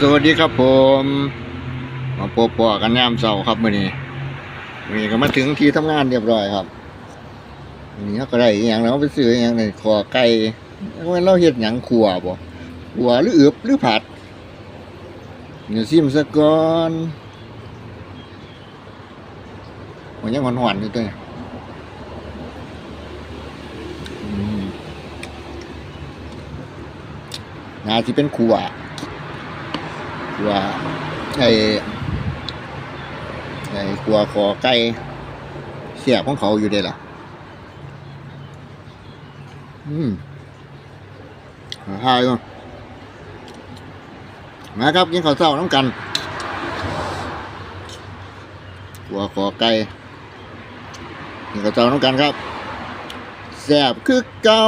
สวัสดีครับผม มาพบปอกันยามเสาร์ครับมื้อนี้มื้อนี้ก็มาถึงที่ทำงานเรียบร้อยครับมื้อนี้เขาก็ได้อย่างแล้วไปซื้ออย่างนี่ขอไก่ว่าเราเฮ็ดหยังขัวบ่ขัวหรืออึบหรือผัดเดี๋ยวซิมซะก่อนมันยังหวานๆอยู่ตัวเนี่ยงานที่เป็นขัว ว่าไอ้ไอ้กัวคอไก่เสียบของเขาอยู่เด้ล่ะ อืมหายก่อนมาครับกินข้าวเช้าน้ำกันกัวคอไก่กินข้าวเช้าน้ำกันครับแซ่บคือเก่า